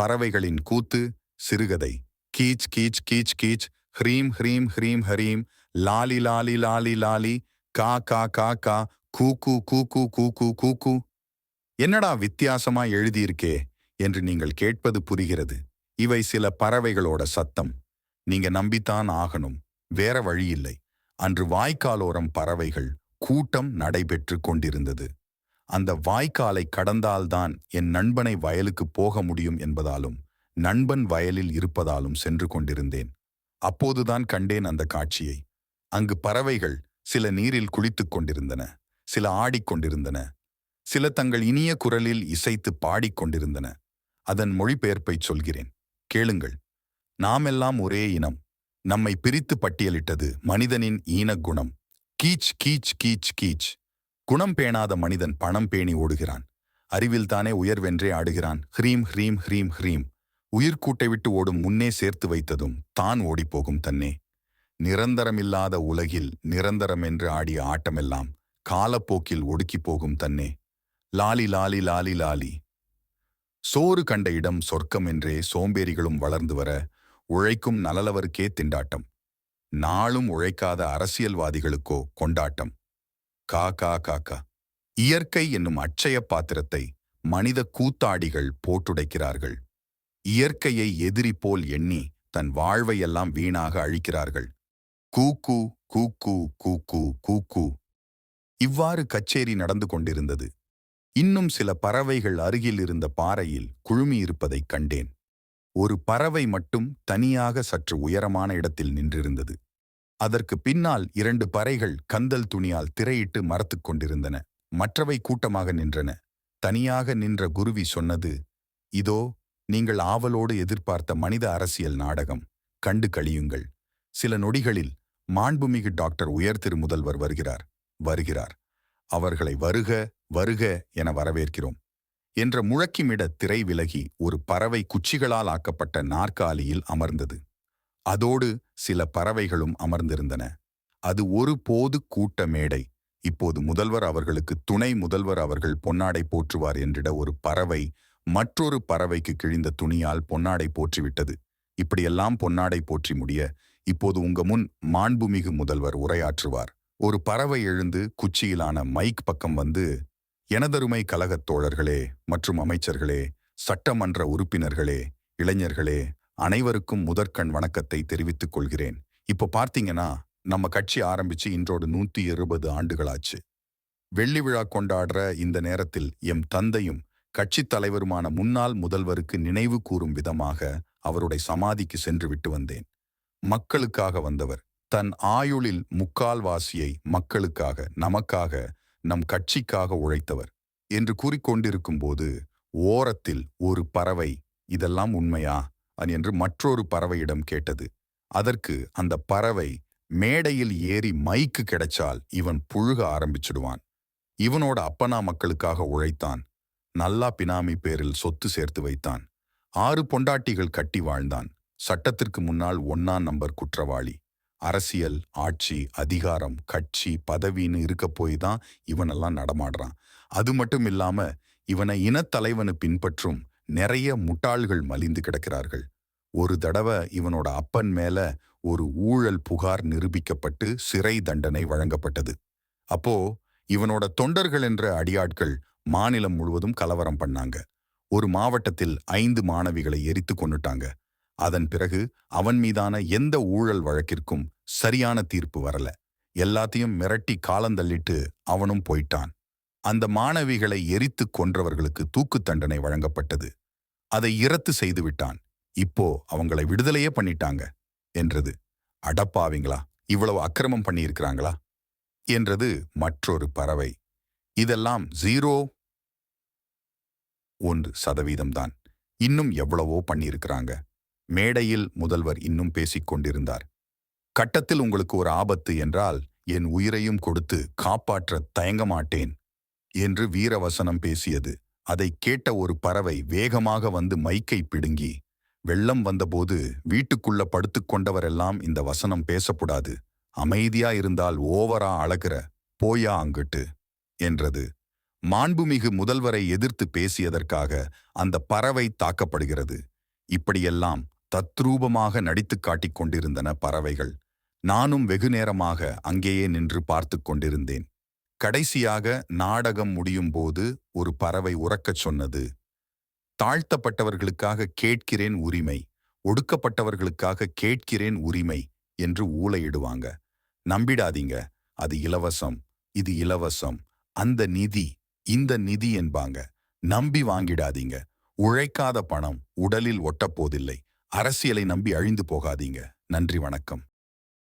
பறவைகளின் கூத்து சிறுகதை. கீச் கீச் கீச் கீச். ஹ்ரீம் ஹ்ரீம் ஹ்ரீம் ஹரீம். லாலி லாலி லாலி லாலி. கா கா கா கா. கூக்கு கூக்கு கூக்கு கூக்கு என்னடா வித்தியாசமா எழுதியிருக்கே என்று நீங்கள் கேட்பது புரிகிறது. இவை சில பறவைகளோட சத்தம். நீங்க நம்பித்தான் ஆகணும். வேற வழியில்லை. அன்று வாய்க்காலோரம் பறவைகள் கூட்டம் நடைபெற்று கொண்டிருந்தது. அந்த வாய்க்காலை கடந்தால்தான் என் நண்பனை வயலுக்கு போக முடியும் என்பதாலும் நண்பன் வயலில் இருப்பதாலும் சென்று கொண்டிருந்தேன். அப்போதுதான் கண்டேன் அந்த காட்சியை. அங்கு பறவைகள் சில நீரில் குளித்துக் கொண்டிருந்தன சில ஆடிக்கொண்டிருந்தன சில தங்கள் இனிய குரலில் இசைத்து பாடிக்கொண்டிருந்தன அதன் மொழிபெயர்ப்பைச் சொல்கிறேன். கேளுங்கள். நாமெல்லாம் ஒரே இனம். நம்மை பிரித்து பட்டியலிட்டது மனிதனின் ஈனக்குணம் கீச் கீச் கீச் கீச். குணம் பேணாத மனிதன் பணம் பேணி ஓடுகிறான். அறிவில்தானே உயர்வென்றே ஆடுகிறான். ஹ்ரீம் ஹ்ரீம் ஹ்ரீம் ஹ்ரீம். உயிர்கூட்டை விட்டு ஓடும் முன்னே சேர்த்து வைத்ததும் தான் ஓடிப்போகும் தன்னே. நிரந்தரமில்லாத உலகில் நிரந்தரம் என்று ஆடிய ஆட்டமெல்லாம் காலப்போக்கில் ஒடுக்கிப் போகும் தன்னே. லாலி லாலி லாலி லாலி. சோறு கண்ட இடம் சொர்க்கம் என்றே சோம்பேறிகளும் வளர்ந்து வர உழைக்கும் நலலவருக்கே திண்டாட்டம். நாளும் உழைக்காத அரசியல்வாதிகளுக்கோ கொண்டாட்டம். கா கா கா கா. இயற்கை என்னும் அட்சய பாத்திரத்தை மனித கூத்தாடிகள் போட்டுடைக்கிறார்கள். இயற்கையை எதிரி போல் எண்ணி தன் வாழ்வையெல்லாம் வீணாக அழிக்கிறார்கள். கூக்கு கூக்கு கூக்கு கூக்கு இவ்வாறு கச்சேரி நடந்து கொண்டிருந்தது. இன்னும் சில பறவைகள் அருகில் இருந்த பாறையில் குழுமியிருப்பதைக் கண்டேன். ஒரு பறவை மட்டும் தனியாக சற்று உயரமான இடத்தில் நின்றிருந்தது. அதற்கு பின்னால் இரண்டு பறைகள் கந்தல் துணியால் திரையிட்டு மறத்துக் கொண்டிருந்தன. மற்றவை கூட்டமாக நின்றன. தனியாக நின்ற குருவி சொன்னது இதோ நீங்கள் ஆவலோடு எதிர்பார்த்த மனித அரசியல் நாடகம். கண்டு கழியுங்கள். சில நொடிகளில் மாண்புமிகு டாக்டர் உயர்திரு முதல்வர் வருகிறார். வருகிறார். அவர்களை வருக வருக என வரவேற்கிறோம். என்ற முழக்கிமிட திரை விலகி ஒரு பறவை குச்சிகளால் ஆக்கப்பட்ட நாற்காலியில் அமர்ந்தது. அதோடு சில பறவைகளும் அமர்ந்திருந்தன. அது ஒரு போது கூட்ட மேடை. இப்போது முதல்வர் அவர்களுக்கு துணை முதல்வர் அவர்கள் பொன்னாடை போற்றுவார் என்றிட ஒரு பறவை மற்றொரு பறவைக்கு கிழிந்த துணியால் பொன்னாடை போற்றிவிட்டது. இப்படியெல்லாம் பொன்னாடை போற்றி முடிய இப்போது உங்க முன் மாண்புமிகு முதல்வர் உரையாற்றுவார். ஒரு பறவை எழுந்து குச்சியிலான மைக் பக்கம் வந்து எனதருமை கழகத் தோழர்களே மற்றும் அமைச்சர்களே சட்டமன்ற உறுப்பினர்களே இளைஞர்களே அனைவருக்கும் முதற்கண் வணக்கத்தை தெரிவித்துக் கொள்கிறேன். இப்போ பார்த்தீங்கன்னா நம்ம கட்சி ஆரம்பிச்சு இன்றோடு நூத்தி இருபது ஆண்டுகளாச்சு. வெள்ளி விழா கொண்டாடுற இந்த நேரத்தில் எம் தந்தையும் கட்சித் தலைவருமான முன்னாள் முதல்வருக்கு நினைவு கூறும் விதமாக அவருடைய சமாதிக்கு சென்று விட்டு வந்தேன். மக்களுக்காக வந்தவர். தன் ஆயுளில் முக்கால்வாசியை மக்களுக்காக நமக்காக நம் கட்சிக்காக உழைத்தவர். என்று கூறிக்கொண்டிருக்கும் போது ஓரத்தில் ஒரு பறவை இதெல்லாம் உண்மையா? என்று மற்றொரு பறவையிடம் கேட்டது. அதற்கு அந்த பறவை மேடையில் ஏறி மைக்கு கிடைச்சால் இவன் புழுக ஆரம்பிச்சிடுவான். இவனோட அப்பனா மக்களுக்காக உழைத்தான். நல்லா பினாமி பேரில் சொத்து சேர்த்து வைத்தான். ஆறு பொண்டாட்டிகள் கட்டி வாழ்ந்தான். சட்டத்திற்கு முன்னால் ஒன்னாம் நம்பர் குற்றவாளி. அரசியல் ஆட்சி அதிகாரம் கட்சி பதவின்னு இருக்க போய் தான் இவனெல்லாம் நடமாடுறான். அது மட்டும் இல்லாம இவனை இனத்தலைவனு பின்பற்றும் நிறைய முட்டாள்கள் மலிந்து கிடக்கிறார்கள். ஒரு தடவை இவனோட அப்பன் மேல ஒரு ஊழல் புகார் நிரூபிக்கப்பட்டு சிறை தண்டனை வழங்கப்பட்டது. அப்போ இவனோட தொண்டர்கள் என்ற அடியாட்கள் மாநிலம் முழுவதும் கலவரம் பண்ணாங்க. ஒரு மாவட்டத்தில் ஐந்து மாணவிகளை எரித்து கொண்டுட்டாங்க அதன் பிறகு அவன் மீதான எந்த ஊழல் வழக்கிற்கும் சரியான தீர்ப்பு வரல. எல்லாத்தையும் மிரட்டி காலந்தள்ளிட்டு அவனும் போயிட்டான். அந்த மாணவிகளை எரித்து கொன்றவர்களுக்கு தூக்கு தண்டனை வழங்கப்பட்டது. அதை இரத்து செய்து விட்டான். இப்போ அவங்களை விடுதலையே பண்ணிட்டாங்க என்றது. அடப்பாவிங்களா இவ்வளவு அக்கிரமம் பண்ணியிருக்கிறாங்களா? என்றது மற்றொரு பறவை. இதெல்லாம் ஜீரோ ஒன்று சதவீதம்தான் இன்னும் எவ்வளவோ பண்ணியிருக்கிறாங்க. மேடையில் முதல்வர் இன்னும் பேசிக் கொண்டிருந்தார். கட்டத்தில் உங்களுக்கு ஒரு ஆபத்து என்றால் என் உயிரையும் கொடுத்து காப்பாற்ற தயங்க மாட்டேன் என்று வீரவசனம் பேசியது. அதை கேட்ட ஒரு பறவை வேகமாக வந்து மைக்கை பிடுங்கி வெள்ளம் வந்தபோது வீட்டுக்குள்ள படுத்துக்கொண்டவரெல்லாம் இந்த வசனம் பேசக்கூடாது அமைதியா இருந்தால் ஓவரா அழகிற போயா அங்கிட்டு என்றது. மாண்புமிகு முதல்வரை எதிர்த்து பேசியதற்காக அந்த பறவை தாக்கப்படுகிறது. இப்படியெல்லாம் தத்ரூபமாக நடித்துக் காட்டிக் கொண்டிருந்தன பறவைகள். நானும் வெகு நேரமாக அங்கேயே நின்று பார்த்துக் கொண்டிருந்தேன். கடைசியாக நாடகம் முடியும் போது ஒரு பறவை உறக்கச் சொன்னது தாழ்த்தப்பட்டவர்களுக்காக கேட்கிறேன் உரிமை ஒடுக்கப்பட்டவர்களுக்காக கேட்கிறேன் உரிமை என்று ஊளையிடுவாங்க நம்பிடாதீங்க அது இலவசம் இது இலவசம் அந்த நிதி இந்த நிதி என்பாங்க. நம்பி வாங்கிடாதீங்க உழைக்காத பணம் உடலில் ஒட்டப்போதில்லை அரசியலை நம்பி அழிந்து போகாதீங்க. நன்றி வணக்கம்.